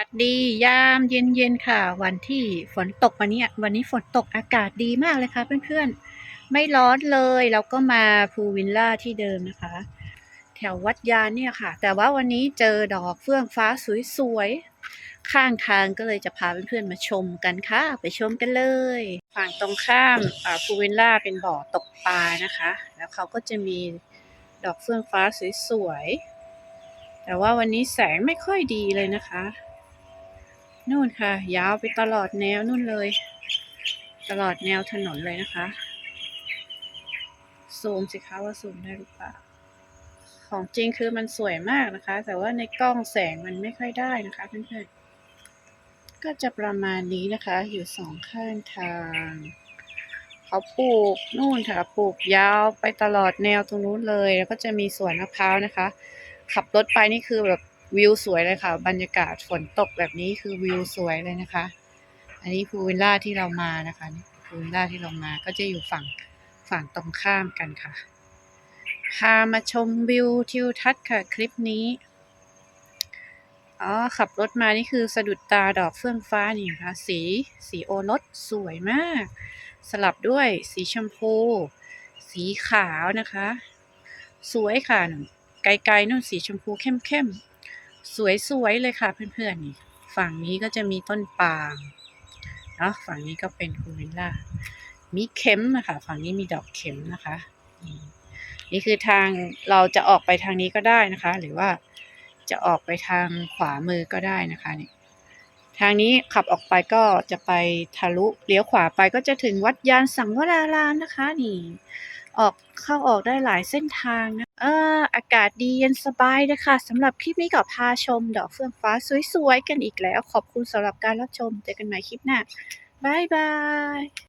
สวัสดียามเย็นๆค่ะ วันที่ฝนตกวันนี้วันนี้ฝนตกอากาศดีมากเลยค่ะเพื่อนๆ ไม่ร้อนเลยเราก็มาพูวิลล่าที่เดิมนะคะ แถววัดยานเนี่ยค่ะ แต่ว่าวันนี้เจอดอกเฟื่องฟ้าสวยๆ ข้างทางก็เลยจะพาเพื่อนๆมาชมกันค่ะ ไปชมกันเลย ฝั่งตรงข้ามพูวิลล่าเป็นบ่อตกปลานะคะ แล้วเขาก็จะมีดอกเฟื่องฟ้าสวยๆแต่ว่าวันนี้แสงไม่ค่อยดีเลยนะคะ นู่นค่ะ ยาวไปตลอดแนวนู่นเลย ตลอดแนวถนนเลยนะคะซูมสิคะว่าซูมได้หรือเปล่าของจริงคือมันสวยมากนะคะ แต่ว่าในกล้องแสงมันไม่ค่อยได้นะคะเพื่อนๆก็จะประมาณนี้นะคะ อยู่สองข้างทางเขาปลูกนู่นค่ะปลูกยาวไปตลอดแนวตรงนู้นเลย แล้วก็จะมีสวนมะพร้าวนะคะ ขับรถไปนี่คือแบบ วิวสวยเลยค่ะ บรรยากาศฝนตกแบบนี้คือวิวสวยเลยนะคะ อันนี้พูวิลล่าที่เรามานะคะนี่พูวิลล่าที่เรามาก็จะอยู่ฝั่งฝั่งตรงข้ามกันค่ะพามาชมวิวทิวทัศน์ค่ะคลิปนี้อ๋อขับรถมานี่คือสะดุดตาดอกเฟื่องฟ้านี่นะคะสีสีโอรสสวยมาก สลับด้วยสีชมพู สีขาวนะคะ สวยค่ะไกลๆนู่นสีชมพูเข้มๆ สวยๆเลยค่ะเพื่อนๆนี่ฝั่งนี้ก็จะมีต้นปาล์มเนาะฝั่งนี้ก็เป็นคูวิลล่ามีเข็มนะคะ ฝั่งนี้มีดอกเข็มนะคะนี่นี่คือทางเราจะออกไปทางนี้ก็ได้นะคะ หรือว่าจะออกไปทางขวามือก็ได้นะคะนี่ทางนี้ขับออกไปก็จะไปทะลุเลี้ยวขวาไปก็จะถึงวัดยานสังวรารามนะคะ นี่ ออกเข้าออกได้หลายเส้นทางนะเอออากาศดีเย็นสบายเลยค่ะสำหรับคลิปนี้ก็พาชม ดอกเฟื่องฟ้าสวยๆกันอีกแล้ว ขอบคุณสำหรับการรับชมเจอกันใหม่คลิปหน้าบายบาย